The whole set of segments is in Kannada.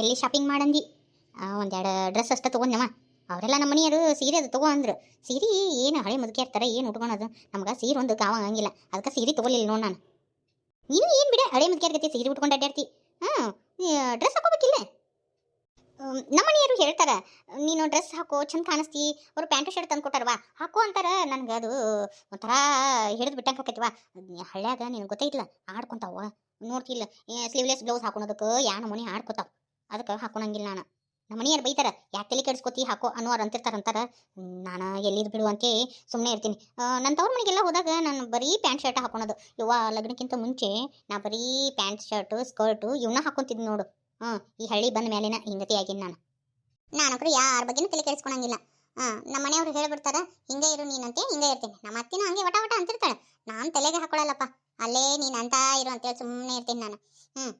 ಎಲ್ಲಿ ಶಾಪಿಂಗ್ ಮಾಡಂದಿ? ಒಂದೆರಡು ಡ್ರೆಸ್ ಅಷ್ಟೇ ತೊಗೊಂಡವ ಅವರೆಲ್ಲ ನಮ್ಮ ಮನೆಯವರು ಸೀರೆ ಅದು ತಗೋ ಅಂದ್ರು ಸೀರೆ ಏನು ಹಳೆ ಮುದುಕಿ ಇರ್ತಾರೆ, ಏನು ಉಟ್ಕೊಳೋದು ನಮ್ಗೆ ಸೀರೆ ಒಂದು ಕಾವಾಗಂಗಿಲ್ಲ ಅದಕ್ಕೆ ಸೀರೆ ತಗೊಲಿಲ್ಲ ನೋಡಿ ನಾನು. ನೀನು ಏನು ಬಿಡ ಹಳೆ ಮುದುಕಿ ಇರ್ತೈತಿ ಸೀರೆ ಉಟ್ಕೊಂಡು ಅಡ್ಡಾಡ್ತಿ ಹಾಂ ಡ್ರೆಸ್ ಹಾಕೋಬೇಕಿಲ್ಲ ನಮ್ಮ ಮನೆಯವರು ಹೇಳ್ತಾರೆ, ನೀನು ಡ್ರೆಸ್ ಹಾಕೋ, ಚಂದ ಕಾಣಿಸ್ತಿ, ಅವರು ಪ್ಯಾಂಟ್ ಶರ್ಟ್ ತಂದು ಕೊಟ್ಟಾರವಾ ಹಾಕೋ ಅಂತಾರೆ, ನನಗೆ ಅದು ಒಂಥರ ಹಿಡಿದು ಬಿಟ್ಟಂಗೆ ಆಕೈತಿವ ಹಳ್ಳ್ಯಾಗ ನಿನಗೆ ಗೊತ್ತೈತಿಲ್ಲ ಆಡ್ಕೊಂತಾವ. ನೋಡ್ತಿಲ್ಲ ಸ್ಲೀವ್ಲೆಸ್ ಬ್ಲೌಸ್ ಹಾಕೊಳೋದಕ್ಕೆ ಯಾ ಮನೆ ಆಡ್ಕೊತಾವ. ಅದಕ್ಕೆ ಹಾಕೊಳಂಗಿಲ್ಲ ನಾನು. ನಮ್ಮ ಮನೆಯವ್ರು ಬೈತಾರ, ಯಾಕೆ ತಲೆ ಕೆಡಿಸ್ಕೊತಿ, ಹಾಕೋ ಅನ್ನೋರು ಅಂತಿರ್ತಾರ ಅಂತಾರ. ನಾನು ಎಲ್ಲಿದ್ ಬಿಡು ಅಂತ ಸುಮ್ಮನೆ ಇರ್ತೀನಿ. ನನ್ನ ತವ್ರ ಮನೆಗೆಲ್ಲ ಹೋದಾಗ ನಾನು ಬರೀ ಪ್ಯಾಂಟ್ ಶರ್ಟ್ ಹಾಕೊಳೋದು. ಇವ ಲಗ್ನಕ್ಕಿಂತ ಮುಂಚೆ ನಾ ಬರೀ ಪ್ಯಾಂಟ್, ಶರ್ಟು, ಸ್ಕರ್ಟು ಇವನ್ನ ಹಾಕೊಂತಿದ್ ನೋಡು. ಹಾಂ ಈ ಹಳ್ಳಿ ಬಂದ ಮೇಲಿನ ಹಿಂಗತಿ ಆಗಿನ ನಾನು. ನಾನಕ್ರು ಯಾರ ಬಗ್ಗೆನೂ ತಲೆ ಕೆಡಿಸ್ಕೊಳಂಗಿಲ್ಲ ಹಾಂ ನಮ್ಮ ಮನೆಯವ್ರು ಹೇಳ್ಬಿಡ್ತಾರ, ಹಿಂಗೆ ಇರು ನೀನಂತೆ ಹಿಂಗೆ ಇರ್ತೀನಿ. ನಮ್ಮ ಅತ್ತಿನ ಹಂಗೆ ವಟ ವಟ ಅಂತಿರ್ತಾಳೆ. ನಾನು ತಲೆಗೆ ಹಾಕೊಳಲ್ಲಪ್ಪ. ಅಲ್ಲೇ ನೀನು ಅಂತ ಇರು ಅಂತೇಳಿ ಸುಮ್ಮನೆ ಇರ್ತೀನಿ ನಾನು. ಹ್ಞೂ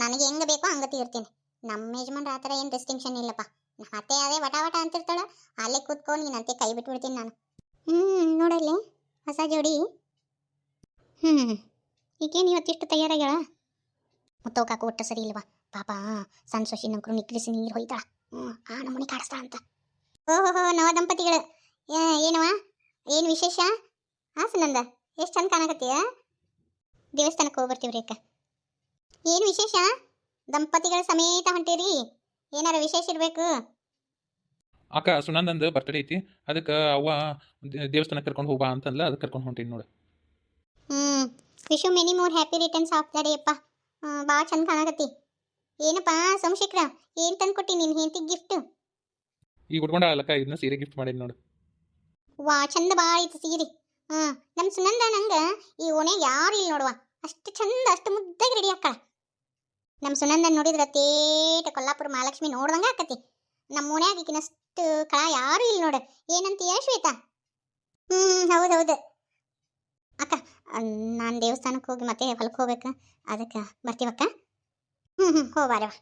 ನನಗೆ ಹೆಂಗೆ ಬೇಕೋ ಹಂಗೆ ತೀರ್ತೀನಿ. ನಮ್ಮ ಯಜಮಾನ್ರ ಆ ಥರ ಏನು ಡಿಸ್ಟಿಂಕ್ಷನ್ ಇಲ್ಲಪ್ಪ. ನಮ್ಮ ಅತ್ತೆ ಅದೇ ವಟ ವಟ ಅಂತಿರ್ತಾಳೆ, ಅಲ್ಲೇ ಕೂತ್ಕೊಂಡು ನೀನಂತೆ ಕೈ ಬಿಟ್ಬಿಡ್ತೀನಿ ನಾನು. ಹ್ಞೂ ನೋಡಲ್ಲಿ, ಹೊಸ ಜೋಡಿ. ಹ್ಞೂ ಈಗೇನು ಇವತ್ತಿಷ್ಟು ತಯಾರಾಗ್ಯಾಳ? ಮುತ್ತೋ ಕಾಕು ಒಟ್ಟ ಸರಿ ಇಲ್ವಾ? ಪಾಪ ಸಣ್ಣ ಸೊಸಿ ನಂಕರು ನಿಕ್ಕಿಸಿ ನೀರು ಹೊಯ್ತಾಳ. ಹ್ಞೂ ಆ ನಮ್ಮನೆ ಕಾಡಿಸ್ತಾಳ ಅಂತ. ಓಹೋ ನವ ದಂಪತಿಗಳು. ಏನವ ಏನು ವಿಶೇಷ? ಹಾಂ ಸುನಂದ ಎಷ್ಟು ಚಂದ ಕಾಣಕತ್ತೀಯ? ದೇವಸ್ಥಾನಕ್ಕೆ ಹೋಗ್ಬರ್ತೀವ್ರಿ ಅಕ್ಕ. ಏನು ವಿಶೇಷ? ದಂಪತಿಗಳ ಸಮೇತ ಹೊಂಟೀರಿ. ಏನಾರ ವಿಶೇಷ ಇರಬೇಕು? ಅಕ್ಕ ಸುನಂದಂದು ಬರ್ತಡೇ ಐತಿ. ಅದಕ್ಕೆ ಅವ್ವ ದೇವಸ್ಥಾನ ದೇವಸ್ಥಾನಕ್ಕೆ ಕರ್ಕೊಂಡು ಹೋಗ್ಬಾ ಅಂತಂದ್ಲ ಅದಕ್ಕೆ ಕರ್ಕೊಂಡು ಹೊಂಟೀನಿ ನೋಡು. ಹ್ಞೂ wish you many more happy returns of the day ಅಪ್ಪ ಭಾಳ ಚಂದ ಕಾಣಕತ್ತಿ. ಏನಪ್ಪ ಸೋಮಶೇಖರ ಏನು ತಂದ್ಕೊಟ್ಟಿ ನಿನ್ನ ಹೆಂಡತಿ ಗಿಫ್ಟ್ ಈಗ ಉಟ್ಕೊಂಡಾಗಲಕ್ಕ ಇದನ್ನ ಸೀರೆ ಗಿಫ್ಟ್ ಮಾಡೀನಿ ನೋಡು. ವಾ ಚಂದ ಭಾಳ ಐತಿ ಸೀರೆ. ಹಾಂ ನಮ್ಮ ಸುನಂದ ನಂಗೆ ಈ ಓಣೆ ಯಾರು ಇಲ್ಲ ನೋಡುವ. ಅಷ್ಟು ಚಂದ ಅಷ್ಟು ಮುದ್ದಾಗಿ ರೆಡಿ ಆಕ್ಕಳ ನಮ್ಮ ಸುನಂದನ್ ನೋಡಿದ್ರೆ ತೇಟ ಕೊಲ್ಲಾಪುರ ಮಹಾಲಕ್ಷ್ಮಿ ನೋಡ್ದಂಗೆ ಆಕತಿ. ನಮ್ಮ ಓಣ್ಯಾಗ ಈಗಿನಷ್ಟು ಕಳ ಯಾರು ಇಲ್ಲ ನೋಡು. ಏನಂತೀಯ ಶ್ವೇತಾ? ಹ್ಞೂ ಹೌದು ಹೌದು. ಅಕ್ಕ, ನಾನು ದೇವಸ್ಥಾನಕ್ಕೆ ಹೋಗಿ ಮತ್ತೆ ಹೊಲಕ್ಕೆ ಹೋಗ್ಬೇಕು. ಅದಕ್ಕೆ ಬರ್ತೀವಕ್ಕ ಹ್ಞೂ ಹ್ಞೂ ಹೋಗ್ಬಾರವ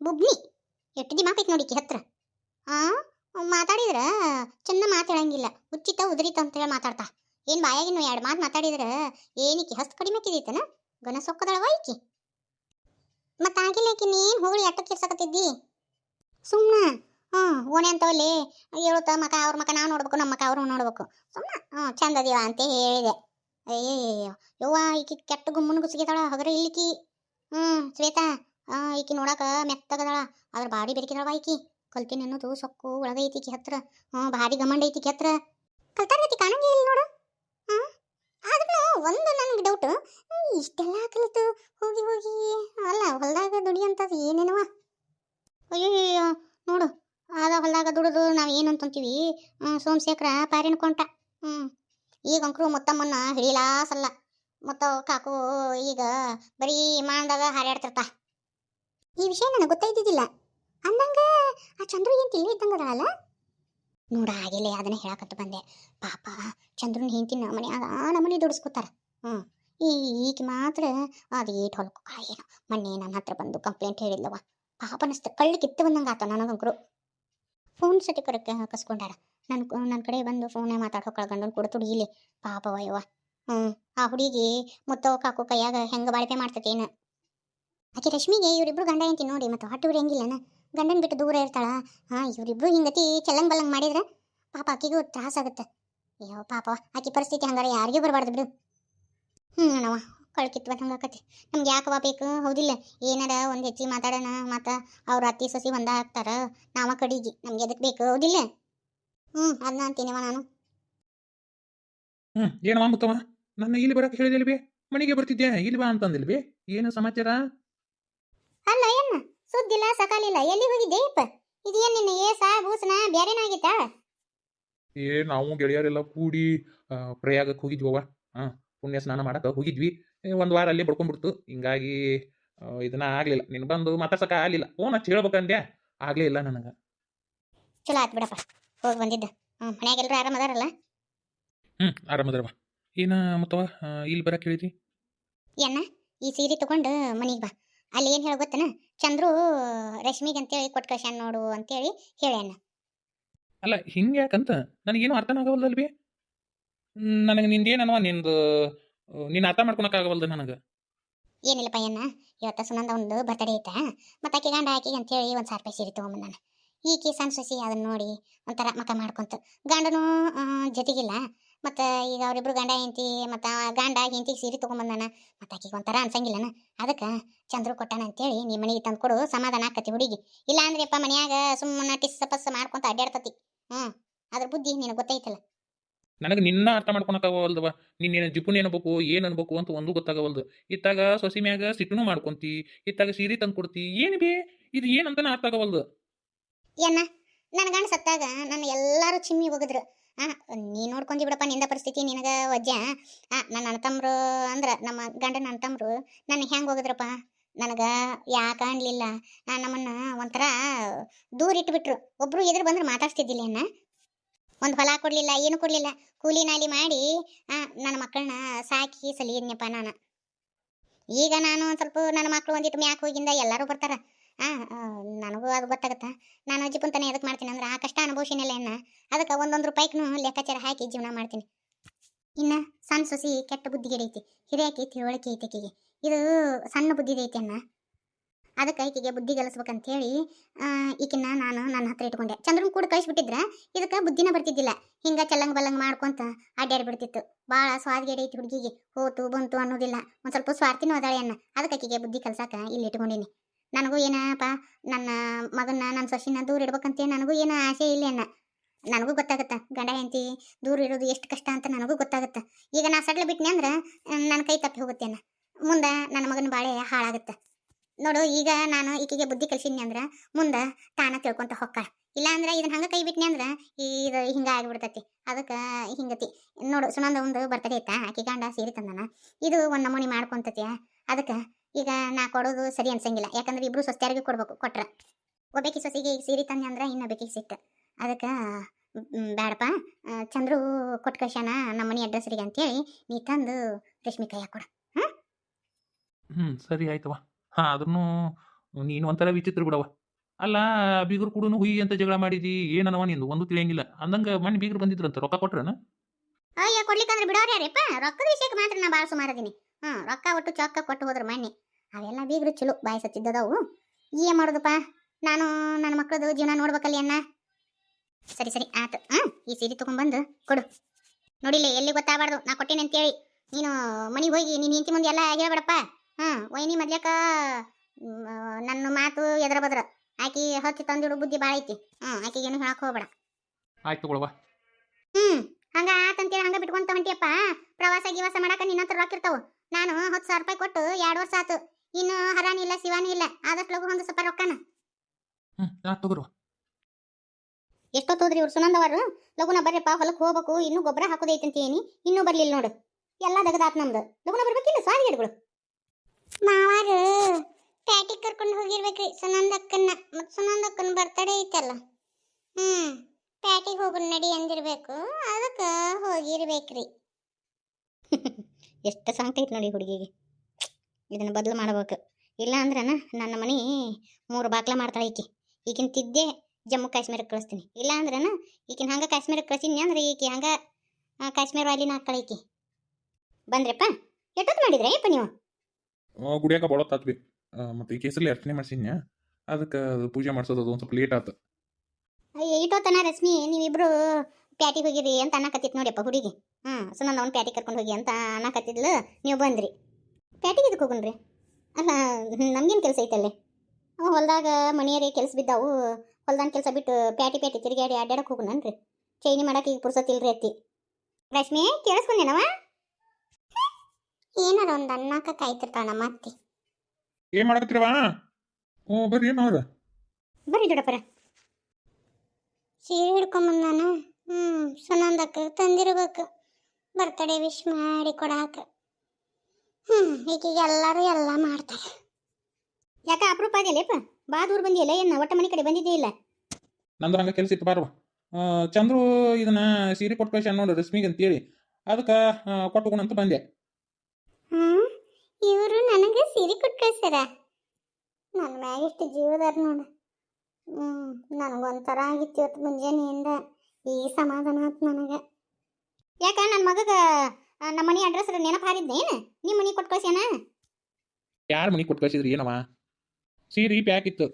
ಬುಬ್ನಿ, ಎಷ್ಟು ದಿಮಾಕೈತಿ ನೋಡಿ ಈಕಿ ಹತ್ರ. ಆ ಮಾತಾಡಿದ್ರ ಚೆನ್ನ ಮಾತಾಡಂಗಿಲ್ಲ. ಉಚಿತ, ಉದುರಿತ ಅಂತೇಳಿ ಮಾತಾಡ್ತಾ. ಏನ್ ಬಾಯಾಗಿನ್ನು ಎರಡು ಮಾತು ಮಾತಾಡಿದ್ರ? ಏನಿಕ್ಕಿ ಹಸ್ತ್ ಕಡಿಮೆ ಕಿದೀತನ ಗನ ಸೊಕ್ಕದಳವ ಈಕಿ ಮತ್ತ ಆಗಿಲ್ಲ ಈಕಿ ನೀನ್ ಹೋಗಿ ಅಟ್ಟಕ್ಕೆ ಇರ್ಸಕತ್ತಿದ್ದಿ ಸುಮ್ಮನ ಹ್ಞೂ ಓಣೆ ಅಂತವಲ್ಲಿ ಹೇಳುತ್ತ ಮಕ, ಅವ್ರ ಮಕ ನಾವು ನೋಡ್ಬೇಕು ನಮ್ಮ ಮಕ ಅವ್ರು ನೋಡ್ಬೇಕು. ಸುಮ್ಮನೆ ಹ್ಞೂ ಚಂದ ಅದೀವ ಅಂತ ಹೇಳಿದೆ. ಅಯ್ಯಯ್ಯೋ ಯವ್ವ, ಈಕಿ ಕೆಟ್ಟ ಗುಮ್ಮನ ಗುಸಿಗಿದಾಳ ಹಗರ ಇಲ್ಲಿಕಿ? ಹ್ಞೂ ಶ್ವೇತಾ ಈಕಿ ನೋಡಕ ಮೆತ್ತಗದಾಳ ಅದ್ರ ಬಾಡಿ ಬೆರಕಿದಾಳವ ಈಕಿ ಕಲ್ತಿನ ಅನ್ನೋದು ಸೊಕ್ಕು ಒಳಗೈತಿ ಹತ್ರ. ಹ್ಞೂ ಭಾರಿ ಗಮಂಡ ಐತಿ ಹತ್ರ. ಕಲ್ತಾರೈತಿ ಕಾಣಂಗೇ ಇಲ್ಲ ನೋಡು. ಒಂದು ನನಗೆ ಡೌಟ್ ಇಷ್ಟೆಲ್ಲ ಕಲಿತು ಹೋಗಿ ಹೋಗಿ. ಅಲ್ಲ, ಹೊಲದಾಗ ದುಡಿಯಂಥದ್ದು ಏನೇನವ? ಅಯ್ಯೋ ನೋಡು. ಆದ ಹೊಲದಾಗ ದುಡಿದು ನಾವು ಏನು ಅಂತಂತೀವಿ ಸೋಮಶೇಖರ ಪಾರಿನ ಕೊಂಟ ಹ್ಞೂ ಈಗ ಅಂಕರು ಮೊತ್ತಮ್ಮನ್ನ ಹಿಡಿಲಾಸಲ್ಲ. ಮೊತ್ತ ಕಾಕು ಈಗ ಬರೀ ಮಾನದಾಗ ಹಾರಾಡ್ತಿರ್ತ. ಈ ವಿಷಯ ನನಗೆ ಗೊತ್ತಾಯ್ತಿದ್ದಿಲ್ಲ. ಅಂದಂಗ ಆ ಚಂದ್ರು ಏನ್ ತಿಳಿ ಇದ್ದಂಗದಲ್ಲ ನೋಡ ಆಗಿಲ್ಲ ಅದನ್ನ ಹೇಳಕತ್ತ ಬಂದೆ. ಪಾಪ, ಚಂದ್ರನ್ ಹೆಂಡತಿ ಮನ್ಯಾಗ ಆ ನಮನಿ ದುಡಿಸ್ಕೊತಾರ. ಹ್ಞೂ ಈ ಈಗ ಮಾತ್ರ ಅದು ಏಟ್ ಹೊಲ್ಕೊ ಏನೋ, ಮೊನ್ನೆ ನನ್ನ ಹತ್ರ ಬಂದು ಕಂಪ್ಲೇಂಟ್ ಹೇಳಿಲ್ಲವ ಪಾಪ ಅನಿಸ್ತು, ಕಳ್ಳಿ ಕಿತ್ತು ಬಂದಂಗೆ ಆತ ನನಗಂಕರು. ಫೋನ್ ಸತಿ ಕರಕ್ಕೆ ಹಾಕಸ್ಕೊಂಡಾರ ನನ್ನ ನನ್ನ ಕಡೆ ಬಂದು ಫೋನೇ ಮಾತಾಡೋ ಕಳ್ಕೊಂಡು ಕೂಡ ತುಡಿಯಿಲಿ ಪಾಪ ವಯವ ಹ್ಞೂ ಆ ಹುಡುಗಿ ಮುತ್ತವ ಕಾಕು ಕೈಯಾಗ ಹೆಂಗೆ ಬಾಳ್ಪೆ ಮಾಡ್ತತೇನು. ಆಕೆ ರಶ್ಮಿಗೆ ಇವರಿಬ್ರು ಗಂಡ ಹೆಂಡತಿ ನೋಡಿ, ಮತ್ತು ಹೊಟ್ಟೆ ಹೆಂಗಿಲ್ಲನ? ಗಂಡನ್ ಬಿಟ್ಟು ದೂರ ಇರ್ತಾಳ. ಹಾ ಇವ್ರಿಬ್ರು ಹಿಂಗತಿ ಚಲ್ಲಂಗ್ ಬಲ್ಲಂಗ್ ಮಾಡಿದ್ರೆ ಪಾಪ ಆಕಿಗೂ ತ್ರಾಸ ಆಗುತ್ತೆ. ಅಯ್ಯೋ ಪಾಪ ಆಕಿ ಪರಿಸ್ಥಿತಿ ಹಂಗಾರೆ ಯಾರಿಗೂ ಬರಬಾರ್ದು ಬಿಡು. ಹ್ಞೂ ಅಣ್ಣವ ಕಳ್ಕಿತ್ವ ಬಂದಂಗೆ ಆಕತಿ. ನಮ್ಗೆ ಯಾಕವ ಬೇಕು? ಹೌದಿಲ್ಲ. ಏನಾರ ಒಂದು ಹೆಚ್ಚಿಗೆ ಮಾತಾಡೋಣ ಮತ್ತು ಅವ್ರ ಅತ್ತಿ ಸಸಿ ಒಂದ ಹಾಕ್ತಾರ. ನಾವ ಕಡಿಗಿ. ನಮ್ಗೆ ಎದಕ್ಕೆ ಬೇಕು? ಹೌದಿಲ್ಲ? ಹ್ಞೂ ಅದನ್ನ ಅಂತೀನಿವ ನಾನು. ಹ್ಞೂ ಏನವ ಮುತ್ತವ ನನ್ನ ಇಲ್ಲಿ ಬರಕ್ಕೆ ಹೇಳಿದಿಲ್ವೇ? ಮನೆಗೆ ಬರ್ತಿದ್ದೆ ಇಲ್ಲಿ ಬಾ ಅಂತಂದಿಲ್ವೇ? ಏನು ಸಮಾಚಾರ? ಅಲ್ಲ ಏನ? ಸುದ್ದಿಲ್ಲ ಸಕಾಲಿಲ್ಲ. ಎಲ್ಲಿ ಹೋಗಿದ್ದೆ? ಇಪ್ಪ ಇದೇನ್ ನಿನ್ನ ಏಸ ಬೂಸನ ಬ್ಯಾರೇನಾಗಿತ್ತ? ಏ ನಾವು ಗೆಳೆಯರೆಲ್ಲ ಕೂಡಿ ಪ್ರಯಾಗಕ್ಕೆ ಹೋಗಿದ್ವವ ಹಾಂ ಪುಣ್ಯ ಸ್ನಾನ ಮಾಡಕ್ಕೆ ಹೋಗಿದ್ವಿ. ಒಂದು ವಾರ ಅಲ್ಲಿ ಬಡ್ಕೊಂಡ್ಬಿಡ್ತು. ಹಿಂಗಾಗಿ ಇದನ್ನ ಆಗಲಿಲ್ಲ. ನಿನ್ ಬಂದು ಮಾತಾಡ್ಸಕ ಆಗಲಿಲ್ಲ. ಫೋನ್ ಹಚ್ಚಿ ಹೇಳ್ಬೇಕಂದ್ಯಾ? ಆಗ್ಲೇ ಇಲ್ಲ ನನಗೆ. ಚಲೋ ಆತ್ ಬಿಡಪ್ಪ. ಹೋಗಿ ಬಂದಿದ್ದ. ಹ್ಞೂ ಮನ್ಯಾಗ ಎಲ್ಲರೂ ಆರಾಮದಾರಲ್ಲ ಹ್ಞೂ ಆರಾಮದಾರವ ಏನ ಮತ್ತವ ಇಲ್ಲಿ ಬರಕ್ಕೆ ಹೇಳಿದ್ರಿ? ಏನ ಈ ಸೀರೆ ತಗೊಂಡು ಮನೆಗೆ ಬಾ. ಅಲ್ಲಿ ಏನು ಹೇಳ ಗೊತ್ತನ? ಚಂದ್ರು ರಶ್ಮಿಗೆ ಅಂತೇಳಿ ಕೊಟ್ಟು ಕಳ್ಸ್ಯಾನ ನೋಡು ಅಂತೇಳಿ ಹೇಳ್ಯಾನ. ಅಲ್ಲ ಹಿಂಗೆ ಯಾಕಂತ ನನಗೇನು ಅರ್ಥನ ಆಗವಲ್ದಲ್ವಿ ನನಗೆ ನಿಂದೇನವ ನಿಂದು ನೀನು ನಿನ್ನ ಅರ್ಥ ಮಾಡ್ಕೊಳಕ್ಕಾಗವಲ್ದು ನನಗೆ? ಏನಿಲ್ಲ ಪಯ್ಯಣ್ಣ ಇವತ್ತ ಸುನಂದ ಒಂದು ಬರ್ತಡೇ ಐತೆ. ಮತ್ತೆ ಆಕೆ ಗಂಡ ಆಕೆಗೆ ಅಂತೇಳಿ ಒಂದು ಸಾವಿರ ರೂಪಾಯಿ ಸೀರೆ ನಾನು ಈಕೆ ಸಣ್ಣ ಸಸಿ ಅದನ್ನ ನೋಡಿ ಒಂಥರ ಮಕ ಮಾಡ್ಕೊಂತ ಗಂಡನು ಜೊತೆಗಿಲ್ಲ. ಮತ್ತು ಈಗ ಅವರಿಬ್ರು ಗಂಡ ಹೆಂಡತಿ ಮತ್ತು ಗಂಡ ಹೆಂಡತಿಗೆ ಸೀರೆ ತೊಗೊಂಬಂದಾನ ಮತ್ತು ಆಕಿಗೆ ಒಂಥರ ಅನ್ಸಂಗಿಲ್ಲನ? ಅದಕ್ಕೆ ಚಂದ್ರು ಕೊಟ್ಟಾನ ಅಂತೇಳಿ ನಿಮ್ಮ ಮನೆಗೆ ತಂದು ಕೊಡು ಸಮಾಧಾನ ಆಕತಿ ಹುಡುಗಿ. ಇಲ್ಲ ಅಂದ್ರೆಪ್ಪ ಮನ್ಯಾಗ ಸುಮ್ಮನೆ ಟಿಸ್ ಪಸ್ಸ ಮಾಡ್ಕೊಂತ ಅಡ್ಡಾಡ್ತತಿ ಹ್ಞೂ ಅದ್ರ ಬುದ್ಧಿ ನಿನಗೆ ಗೊತ್ತೈತಲ್ಲ? ನನಗೆ ನಿನ್ನ ಅರ್ಥ ಮಾಡ್ಕೊಳಕಾಗವಲ್ದವ ನಿನ್ನೇನು ಜಿಪುನ್ ಅನ್ಬೇಕು ಏನು ಅನ್ಬೇಕು ಅಂತ ಒಂದು ಗೊತ್ತಾಗವಲ್ದು. ಇತ್ತಾಗ ಸೊಸಿ ಮ್ಯಾಗ ಸಿಟ್ಟನು ಮಾಡ್ಕೊಂತಿ ಇತ್ತಾಗ ಸೀರೆ ತಂದು ಕೊಡ್ತಿ ಏನು ಬೇ? ಇದು ಏನಂತಾನೆ ಅರ್ಥ ಆಗವಲ್ದು? ಏನ? ನನ್ನ ಗಂಡ ಸತ್ತಾಗ ನನ್ನ ಎಲ್ಲರೂ ಚಿಮ್ಮಿ ಹೋಗಿದ್ರು. ಆ ನೀ ನೋಡ್ಕೊಂಡಿ ಬಿಡಪ್ಪ ನಿಂದ ಪರಿಸ್ಥಿತಿ, ನಿನಗ ವಜ್ಜ ಆ ನನ್ನ ಅಣ್ಣತಮ್ಮರು ಅಂದ್ರ ನಮ್ಮ ಗಂಡನ ಅಣ್ಣತಮ್ಮರು ನನ್ನ ಹೆಂಗೆ ಹೋಗಿದ್ರಪ್ಪ? ನನಗೆ ಯಾಕ ಅನ್ಲಿಲ್ಲ. ನಮ್ಮನ್ನು ಒಂಥರ ದೂರ ಇಟ್ಬಿಟ್ರು. ಒಬ್ರು ಎದುರು ಬಂದ್ರೆ ಮಾತಾಡ್ತಿದ್ದಿಲ್ಲ ಅನ್ನ ಒಂದು ಹೊಲ ಕೊಡಲಿಲ್ಲ, ಏನು ಕೊಡಲಿಲ್ಲ. ಕೂಲಿ ನಾಲಿ ಮಾಡಿ ನನ್ನ ಮಕ್ಕಳನ್ನ ಸಾಕಿ ಸಲಿದ್ನಪ್ಪ ನಾನು. ಈಗ ನಾನು ಒಂದು ಸ್ವಲ್ಪ ನನ್ನ ಮಕ್ಕಳು ಒಂದಿಟ್ಟು ಮ್ಯಾಕ್ ಹೋಗಿಂದ ಎಲ್ಲರೂ ಬರ್ತಾರ. ನನಗೂ ಅದು ಗೊತ್ತಾಗತ್ತ? ನಾನು ಅಜ್ಜಿಪುಂತಾನೆ ಎದಕ್ಕೆ ಮಾಡ್ತೀನಿ? ಅಂದ್ರೆ ಆ ಕಷ್ಟ ಅನುಭವಿಸಿನಲ್ಲ ಎನ್ನ ಅದಕ್ಕೆ ಒಂದೊಂದು ರೂಪಾಯಿಗೂ ಲೆಕ್ಕಾಚಾರ ಹಾಕಿ ಜೀವನ ಮಾಡ್ತೀನಿ. ಇನ್ನು ಸಣ್ಣ ಸೊಸಿ ಕೆಟ್ಟ ಬುದ್ಧಿಗೆಡೈತಿ ಹಿರಿಯಾಕಿ ತಿಳುವಳಿಕೆ ಆಕಿಗೆ. ಇದು ಸಣ್ಣ ಬುದ್ಧಿ ಐತಿ ಅನ್ನ. ಅದಕ್ಕೆ ಈಕೆಗೆ ಬುದ್ಧಿ ಗೆಲ್ಲಿಸ್ಬೇಕಂತ ಹೇಳಿ ಈಕಿನ ನಾನು ನನ್ನ ಹತ್ರ ಇಟ್ಕೊಂಡೆ. ಚಂದ್ರನ್ ಕೂಡ ಕಳಿಸ್ಬಿಟ್ಟಿದ್ರೆ? ಇದಕ್ಕೆ ಬುದ್ಧಿನ ಬರ್ತಿದ್ದಿಲ್ಲ. ಹಿಂಗ ಚಲ್ಲಂಗ್ ಬಲ್ಲಂಗ್ ಮಾಡ್ಕೊಂತ ಅಡ್ಡಾಡಿ ಬಿಡ್ತಿತ್ತು ಭಾಳ ಸ್ವಾದ್ಗೆಡೆ ಐತಿ ಹುಡುಗಿಗೆ. ಹೋತು, ಬಂತು ಅನ್ನೋದಿಲ್ಲ. ಒಂದು ಸ್ವಲ್ಪ ಸ್ವಾರ್ಥಿನೂ ಅದಾಳೆ ಅನ್ನ. ಅದಕ್ಕೆ ಆಕಿಗೆ ಬುದ್ಧಿ ಕಲ್ಸಾಕ ಇಲ್ಲಿ ಇಟ್ಕೊಂಡೀನಿ. ನನಗೂ ಏನಪ್ಪ, ನನ್ನ ಮಗನ ನನ್ನ ಸೊಸಿನ ದೂರ ಇಡ್ಬೇಕಂತ ನನಗೂ ಏನು ಆಸೆ ಇಲ್ಲ ಅನ್ನ. ನನಗೂ ಗೊತ್ತಾಗುತ್ತೆ, ಗಂಡ ಹೆಂಡತಿ ದೂರ ಇರೋದು ಎಷ್ಟು ಕಷ್ಟ ಅಂತ ನನಗೂ ಗೊತ್ತಾಗುತ್ತೆ. ಈಗ ನಾ ಸಡ್ಲ ಬಿಟ್ನಿ ಅಂದ್ರೆ ನನ್ನ ಕೈ ತಪ್ಪಿ ಅನ್ನ. ಮುಂದೆ ನನ್ನ ಮಗನ ಬಾಳೆ ಹಾಳಾಗುತ್ತೆ. ನೋಡು, ಈಗ ನಾನು ಈಕೆಗೆ ಬುದ್ಧಿ ಕಲಿಸಿದ್ನಿ ಅಂದ್ರೆ, ಮುಂದೆ ತಾನ ತಿಳ್ಕೊಂತ ಇಲ್ಲ ಅಂದ್ರೆ ಇದನ್ನ ಹಂಗ ಕೈ ಬಿಟ್ನಿ ಅಂದ್ರೆ, ಇದು ಹಿಂಗ ಆಗಿಬಿಡ್ತತಿ. ಅದಕ್ಕೆ ಹಿಂಗತಿ. ನೋಡು, ಸುನಂದ ಒಂದು ಬರ್ತಡೇ ಐತಾ, ಆಕಿ ಗಂಡ ಸೀರೆ ತಂದನ. ಇದು ಒಂದು ನಮೂನಿ ಮಾಡ್ಕೊಂತತಿಯ. ಅದಕ್ಕೆ ಈಗ ನಾ ಕೊಡೋದು ಸರಿ ಅನ್ಸಂಗಿಲ್ಲ. ಯಾಕಂದ್ರೆ ಇಬ್ರು ಸೊಸ್ತಿಯಾರಿಗೆ ಕೊಡ್ಬೇಕು ಕೊಟ್ರ. ಒಬ್ಬಾಕಿ ಸೊಸಿಗೆ ಈಗ ಸೀರೆ ತಂದೆ ಅಂದ್ರೆ ಇನ್ನೊಬ್ಬಾಕಿಗೆ ಸಿಟ್ಟು ಅದಕ್ಕೆ ಬೇಡಪ್ಪ ಚಂದ್ರು ಕೊಟ್ಟು ಕಳ್ಸ್ಯಾನ ನಮ್ಮ ಮನೆ ಅಡ್ರೆಸ್ರಿಗೆ ಅಂತೇಳಿ ನೀ ತಂದು ರಶ್ಮಿ ಕೈ ಹಾಕೊಡು ಹ್ಞೂ ಸರಿ ಆಯ್ತವ ಹಾಂ ಅದನ್ನು ನೀನು ಒಂಥರ ವಿಚಿತ್ರ ಬಿಡವ ಅಲ್ಲ ಬೀಗರು ಕೂಡ ಹುಯಿ ಅಂತ ಜಗಳ ಮಾಡಿದಿ ಏನನವ ನಿಂದು? ಒಂದು ತಿಳಿಯಂಗಿಲ್ಲ. ಅಂದಂಗ ಮಣ್ಣು ಬೀಗರು ಬಂದಿದ್ರಂತ ರೊಕ್ಕ ಕೊಟ್ರನ? ಅಯ್ಯ ಕೊಡ್ಲಿಕ್ಕಂದ್ರೆ ಬಿಡೋರ್ಯಾರಪ್ಪ ರೊಕ್ಕದ ವಿಷಯಕ್ಕೆ ಮಾತ್ರ ನಾ ಭಾಳ ಸುಮಾರದೀನಿ ಹ್ಞೂ ರೊಕ್ಕ ಒಟ್ಟು ಚೊಕ್ಕ ಕೊಟ್ಟು ಹೋದ್ರ ಮಣ್ಣಿ. ಅವೆಲ್ಲ ಬೀಗರು ಚಲೋ ಬಾಯಿ ಸತ್ತಿದ್ದದವು ಏನ್ ಮಾಡೋದಪ್ಪ? ನಾನು ನನ್ನ ಮಕ್ಕಳದು ಜೀವನ ನೋಡ್ಬೇಕಲ್ಲಿ ಅಣ್ಣ. ಸರಿ ಸರಿ ಆತು. ಹಾಂ ಈ ಸೀರೆ ತಗೊಂಡ್ಬಂದು ಕೊಡು. ನೋಡಿಲ್ಲ ಎಲ್ಲಿ ಗೊತ್ತಾಗಬಾರ್ದು. ನಾ ಕೊಟ್ಟೇನೆ ಅಂತೇಳಿ. ನೀನು ಮನೆಗೆ ಹೋಗಿ ನೀನು ಹೆಂಡತಿ ಮುಂದೆ ಎಲ್ಲ ಹೇಳ್ಬೇಡಪ್ಪ ಹಾಂ ವೈನಿ ಮದ್ಲಕ್ಕ ನನ್ನ ಮಾತು ಎದ್ರ ಬದ್ರ. ಆಕಿ ಹಚ್ಚಿ ತಂದಿಡು ಬುದ್ಧಿ ಭಾಳ ಐತಿ. ಹ್ಞೂ ಆಕಿಗೇನು ಹೇಳಕ್ಕೆ ಹೋಗ್ಬೇಡ. ಆಯ್ತು ತಗೊಳವ. ಹ್ಮ್ ಹಂಗ ಆತಂತೇಳಿ ಹಂಗ ಬಿಟ್ಕೊಂತ ಹೊಂಟಿಯಪ್ಪ ಪ್ರವಾಸ ಗಿವಾಸ ಮಾಡಾಕ ನಿನ್ನ ಹತ್ರ ರೊಕ್ಕ ಇರ್ತಾವು. ನಾನು ಹತ್ತು ಸಾವಿರ ರೂಪಾಯಿ ಕೊಟ್ಟು ಎರಡು ವರ್ಷ ಆತು. ಇನ್ನು ಹರಾನಿ ಇಲ್ಲ ಶಿವಾನಿ ಇಲ್ಲ. ಆದಷ್ಟು ಲಗು ಒಂದು ಸ್ವಲ್ಪ ರೊಕ್ಕನ. ಹ್ಞೂ ಆಯ್ತು ತಗೋರು. ಎಷ್ಟೊತ್ತು ಹೋದ್ರಿ ಇವ್ರು ಸುನಂದವರು ಲಗುನ ಬರ್ರಿಪ್ಪ ಹೊಲಕ್ಕೆ ಹೋಗ್ಬೇಕು ಇನ್ನೂ ಗೊಬ್ಬರ ಹಾಕೋದೈತೆ ಅಂತೀನಿ ಇನ್ನೂ ಬರ್ಲಿಲ್ಲ ನೋಡು. ಎಲ್ಲ ದಗದಾತ್ ನಮ್ದು. ಲಗುನ ಬರ್ಬೇಕಿಲ್ಲ ಸ್ವಾದಿಗೆಡ್ಗಳು ಮಾವಾರು ಪ್ಯಾಟಿಗೆ ಕರ್ಕೊಂಡು ಹೋಗಿರ್ಬೇಕ್ರಿ. ಸುನಂದಕ್ಕನ್ನ ಮತ್ತು ಸುನಂದಕ್ಕನ ಬರ್ತಡೇ ಐತಲ್ಲ. ಹ್ಮ್ ಪ್ಯಾಟಿಗೆ ಹೋಗೋಣ ನಡಿ ಅಂದಿರ್ಬೇಕು. ಅದಕ್ಕೆ ಹೋಗಿರ್ಬೇಕ್ರಿ. ಎಷ್ಟು ಸಾಂಗ್ತೈತೆ ನೋಡಿ ಹುಡುಗಿಗೆ. ಇದನ್ನು ಬದಲು ಮಾಡ್ಬೇಕು. ಇಲ್ಲ ಅಂದ್ರನ ನನ್ನ ಮನೆ ಮೂರು ಬಾಕ್ಲ ಮಾಡ್ತಾಳೆ ಈಕೆ. ಈಗಿನ ತಿದ್ದೆ ಜಮ್ಮು ಕಾಶ್ಮೀರಕ್ಕೆ ಕಳಿಸ್ತೀನಿ. ಇಲ್ಲ ಅಂದ್ರನ ಈಕಿನ ಹಂಗೆ ಕಾಶ್ಮೀರಕ್ಕೆ ಕಳ್ಸೀನಿ ಅಂದ್ರೆ ಈಕೆ ಹಂಗೆ ಕಾಶ್ಮೀರ ವಾಲಿನ ಹಾಕ್ತಾಳೆ ಈಕೆ. ಬಂದ್ರಪ್ಪ ಎಷ್ಟೊತ್ತು ಮಾಡಿದ್ರೆ ಯಪ್ಪ ನೀವು? ಗುಡಿಯಾಗ ಬಡತ್ತಾತ್ ಬಿ ಮತ್ತು ಈ ಕೇಸಲ್ಲಿ ಅರ್ಚನೆ ಮಾಡ್ಸಿನ್ಯ ಅದಕ್ಕೆ ಪೂಜೆ ಮಾಡ್ಸೋದು ಒಂದು ಸ್ವಲ್ಪ ಲೇಟ್ ಆತ. ಅಯ್ಯ ಇಟ್ಟೋತನ ರಶ್ಮಿ ನೀವಿಬ್ರು ಪ್ಯಾಟಿಗೆ ಹೋಗಿರಿ ಅಂತ ಅನ್ನಕತ್ತಿತ್ತು ನೋಡಿಯಪ್ಪ ಹುಡುಗಿ. ಹ್ಞೂ ಸುನಂದ ಅವ್ನು ಪ್ಯಾಟಿಗೆ ಕರ್ಕೊಂಡು ಹೋಗಿ ಅಂತ ಅನ್ನಕತ್ತಿದ್ಲು. ನೀವು ಬಂದ್ರಿ. ಪ್ಯಾಟಿಗೆ ಇದಕ್ಕೆ ಹೋಗೋಣ್ರಿ? ಅಲ್ಲ ನಮ್ಗೇನು ಕೆಲಸ ಐತಲ್ಲೇ ಅವ ಹೊಲ್ದಾಗ ಮನೆಯರಿ ಕೆಲಸ ಬಿದ್ದಾವು. ಹೊಲ್ದಾನ ಕೆಲಸ ಬಿಟ್ಟು ಪ್ಯಾಟಿ ಪ್ಯಾಟಿ ತಿರುಗಾಡಿ ಅಡ್ಡಾಡಕ್ಕೆ ಹೋಗುಣನ್ರಿ ಚೈನಿ ಮಾಡಕ್ಕೆ ಈಗ ಪುರ್ಸತ್ತಿಲ್ರಿ ಅತ್ತಿ. ರಶ್ಮಿ ಕೇಳಿಸ್ಕೊಂಡೇನವ? ಏನಾರ ಒಂದು ಅನ್ನಕ್ಕೆ ಕಾಯ್ತಿರ್ತಾಳ ನಮ್ಮ ಅತ್ತಿ. ಏನು ಮಾಡಕತ್ತೀರವ? ಹ್ಞೂ ಬರ್ರಿ ಏನು ಅವ್ರ? ಬರ್ರಿ ದೊಡ್ಡಪ್ಪರ. ಸೀರೆ ಹಿಡ್ಕೊಂಬಂದಾನ ಹ್ಞೂ ಸುನಂದಕ್ಕ ತಂದಿರ್ಬೇಕು. ಬರ್ತಡೇ ವಿಶ್ ಮಾಡಿ ಕೊಡಾಕ. ಈಗೀಗ ಎಲ್ಲರೂ ಎಲ್ಲ ಮಾಡ್ತಾರೆ. ಯಾಕ ಅಪರೂಪ ಅದೇಲೇಪ ಬಾ ದೂರ ಬಂದಿಯಲ್ಲ ಏನು ಒಟ್ಟ ಮನೆ ಕಡೆ ಬಂದಿದ್ದೇ ಇಲ್ಲ? ನಂದು ಹಂಗೆ ಕೆಲಸ ಇತ್ತು ಬಾರವ ಚಂದ್ರು ಇದನ್ನ ಸೀರೆ ಕೊಟ್ಟು ಕಳ್ಸ್ಯಾನ ನೋಡು ರಶ್ಮಿಗೆ ಅಂತೇಳಿ. ಅದಕ್ಕೆ ಕೊಟ್ಟು ಅಂತ ಬಂದೆ. ಇವರು ನನಗೆ ಸೀರೆ ಕೊಟ್ಟು ಕಳ್ಸ್ಯಾರ. ನನ್ನ ಮ್ಯಾಗ ಎಷ್ಟು ಜೀವದಾರ ನೋಡು. ಹ್ಞೂ ನನಗೊಂಥರ ಆಗಿತ್ತು ಇವತ್ತು ಮುಂಜಾನೆಯಿಂದ. ಈ ಸಮಾಧಾನ ಆಯ್ತು ನನಗೆ. ಯಾಕ ನನ್ನ ಮಗಗ ನಮ್ಮ ಮನೆ ಅಡ್ರೆಸ್ ನೆನಪು ಏನು? ನಿಮ್ಮ ಮನೆ ಕೊಟ್ಟು ಕಳ್ಸ್ಯಾನ? ಯಾರ ಮನಿ ಕೊಟ್ಟು ಕಳಿಸಿದ್ರಿ ಏನವ? ಸೀರೆ ಪ್ಯಾಕ್ ಇತ್ತು.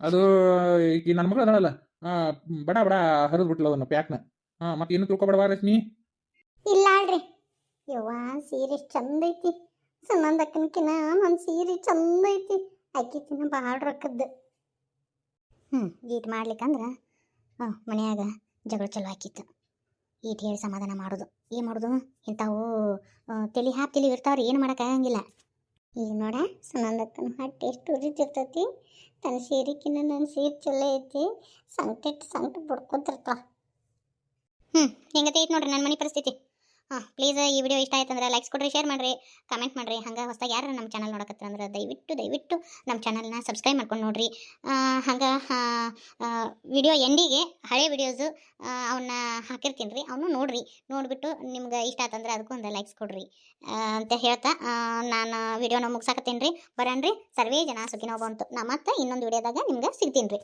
ಅದು ಈಗ ನನ್ನ ಮಗಳು ಅದಳಲ್ಲ. ಆ, ಬಡ ಬಡ ಹರಿದು ಬಿಟ್ಲ ಅದನ್ನು ಪ್ಯಾಕ್ನ. ಹಾಂ ಮತ್ತೆ ಏನು ತಿಳ್ಕೊಬೇಡವಾ ರಶ್ಮಿ? ಇಲ್ಲ ಅಲ್ರಿ ಯವ್ವ ಸೀರೆ ಚಂದ ಐತಿ. ಸುನಂದಕ್ಕನಕಿನ ನನ್ನ ಸೀರೆ ಚಂದ ಐತಿ. ಅಕ್ಕಿತಿನ ಭಾಳ ರೊಕ್ಕದ್ದು. ಹ್ಞೂ ಗೀಟ್ ಮಾಡ್ಲಿಕ್ಕಂದ್ರೆ ಹಾಂ ಮನ್ಯಾಗ ಜಗಳ ಚಲೋ ಆಕಿತ್ತು. ಈಟ್ ಹೇಳಿ ಸಮಾಧಾನ ಮಾಡೋದು. ಏನು ಮಾಡೋದು? ಇಂಥವು ತಲೆ ಹ್ಯಾಪ್ ತಲೆ ಇರ್ತಾವ್ರಿ, ಏನು ಮಾಡೋಕ್ಕಾಗಂಗಿಲ್ಲ ಈಗ ನೋಡ, ಸುನಂದಕ್ಕನ ಹೊಟ್ಟೆ ಎಷ್ಟು ಉರಿತಿರ್ತೈತಿ. ತನ್ನ ಸೀರೆಕಿನ್ನ ನನ್ನ ಸೀರೆ ಚಲೋ ಐತಿ. ಸಂಕಟ ಸಂಕಟ ಬಡ್ಕೊತಿರ್ತಾವ ಹ್ಞೂ ಹೆಂಗತೆ ಐತಿ ನೋಡ್ರಿ ನನ್ನ ಮನೆ ಪರಿಸ್ಥಿತಿ? ಹಾಂ ಪ್ಲೀಸ್ ಈ ವಿಡಿಯೋ ಇಷ್ಟ ಆಯ್ತಂದ್ರೆ ಲೈಕ್ಸ್ ಕೊಡ್ರಿ ಶೇರ್ ಮಾಡಿರಿ ಕಮೆಂಟ್ ಮಾಡಿರಿ. ಹಂಗೆ ಹೊಸ್ದಾಗಿ ಯಾರು ನಮ್ಮ ಚಾನಲ್ ನೋಡಕತ್ತರ ಅಂದ್ರೆ ದಯವಿಟ್ಟು ದಯವಿಟ್ಟು ನಮ್ಮ ಚಾನಲ್ನ ಸಬ್ಸ್ಕ್ರೈಬ್ ಮಾಡ್ಕೊಂಡು ನೋಡ್ರಿ. ಹಂಗೆ ವಿಡಿಯೋ ಎಂಡಿಗೆ ಹಳೆ ವಿಡಿಯೋಸು ಅವನ್ನ ಹಾಕಿರ್ತೀನಿ ರೀ ಅವನು ನೋಡಿರಿ. ನೋಡಿಬಿಟ್ಟು ನಿಮ್ಗೆ ಇಷ್ಟ ಆಯ್ತಂದ್ರೆ ಅದಕ್ಕೂ ಒಂದು ಲೈಕ್ಸ್ ಕೊಡ್ರಿ. ಅಂತ ಹೇಳ್ತಾ ನಾನು ವಿಡಿಯೋನ ಮುಗಿಸಾಕತ್ತೀನಿ ರೀ ಬರೋಣ್ರಿ ಸರ್ವೇ ಜನ ಸುಖಿನೋ ಬಂತು ನಾ ಮತ್ತೆ ಇನ್ನೊಂದು ವಿಡಿಯೋದಾಗ ನಿಮ್ಗೆ ಸಿಗ್ತೀನಿ ರೀ